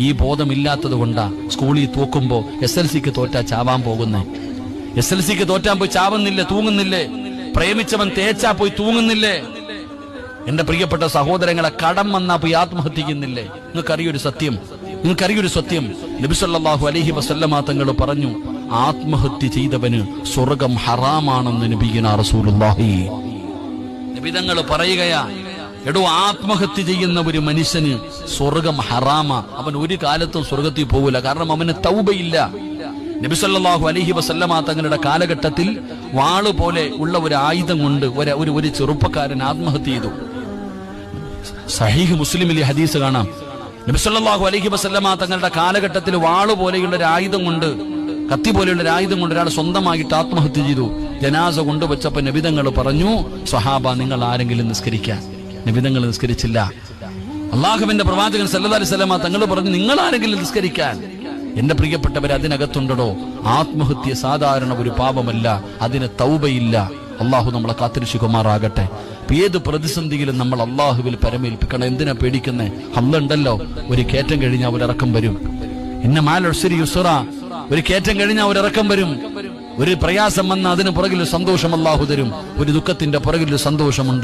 ഈ ബോധമില്ലാത്തത് കൊണ്ടാ സ്കൂളിൽ തൂക്കുമ്പോ എസ് എൽ സിക്ക് തോറ്റാ ചാവാൻ പോകുന്നേ. എസ് എൽ സിക്ക് തോറ്റാൻ പോയി ചാവുന്നില്ലേ? തൂങ്ങുന്നില്ലേ? പ്രേമിച്ചവൻ തേച്ചാ പോയി തൂങ്ങുന്നില്ലേ? എന്റെ പ്രിയപ്പെട്ട സഹോദരങ്ങളെ കടം വന്നാ പോയി ആത്മഹത്യക്കുന്നില്ലേ നിങ്ങൾക്കറിയൊരു സത്യം? നിങ്ങൾക്കറിയൊരു സത്യം? നബിസല്ലാഹു അലഹി വസല്ലമാ തങ്ങൾ പറഞ്ഞു ആത്മഹത്യ ചെയ്തവന് സ്വർഗം ഹറാമാണെന്ന് നബിഗിന റസൂലുള്ളാഹി. നബിതങ്ങൾ പറയുകയാ എടോ ആത്മഹത്യ ചെയ്യുന്ന ഒരു മനുഷ്യന് സ്വർഗം ഹറാമ. അവൻ ഒരു കാലത്തും സ്വർഗത്തിൽ പോകില്ല കാരണം അവന് തൗബയില്ല. നബിസല്ലാഹു അലഹി വസല്ലമ തങ്ങളുടെ കാലഘട്ടത്തിൽ വാൾ പോലെ ഉള്ള ഒരു ആയുധം കൊണ്ട് ഒരു ഒരു ചെറുപ്പക്കാരൻ ആത്മഹത്യ ചെയ്തു. സഹീഹ് മുസ്ലിമിലെ ഹദീസ് കാണാം. നബിസല്ലാഹു അലഹി വസല്ലമ തങ്ങളുടെ കാലഘട്ടത്തിൽ വാൾ പോലെയുള്ള ഒരു ആയുധം കൊണ്ട് കത്തി പോലെയുള്ള ഒരു ആയുധം കൊണ്ട് ഒരാൾ സ്വന്തമായിട്ട് ആത്മഹത്യ ചെയ്തു. ജനാസ കൊണ്ടുവച്ചപ്പോ നബിതങ്ങൾ പറഞ്ഞു സ്വഹാബ നിങ്ങൾ ആരെങ്കിലും നിസ്കരിക്കാൻ. നബിതങ്ങൾ നിസ്കരിച്ചില്ല. അള്ളാഹുവിന്റെ പ്രവാചകൻ സല്ലല്ലാഹു അലൈഹി തങ്ങൾ പറഞ്ഞു നിങ്ങൾ ആരെങ്കിലും നിസ്കരിക്കാൻ. എന്റെ പ്രിയപ്പെട്ടവർ അതിനകത്തുണ്ടോ ആത്മഹത്യ സാധാരണ ഒരു പാപമല്ല അതിന് തൗബയില്ല. അള്ളാഹു നമ്മളെ കാത്തിരിശുകുമാറാകട്ടെ ഏത് പ്രതിസന്ധിയിലും നമ്മൾ അള്ളാഹുവിൽ പരമേൽപ്പിക്കണം. എന്തിനാ പേടിക്കുന്നേ? അന്നുണ്ടല്ലോ ഒരു കയറ്റം കഴിഞ്ഞാൽ ഒരിറക്കം വരും. ഇന്ന മാലൊസരി യുസുറ. ഒരു കയറ്റം കഴിഞ്ഞാൽ ഒരിറക്കം വരും. ഒരു പ്രയാസം വന്ന അതിന് പുറകിൽ സന്തോഷം അള്ളാഹു തരും. ഒരു ദുഃഖത്തിന്റെ പുറകിൽ സന്തോഷമുണ്ട്.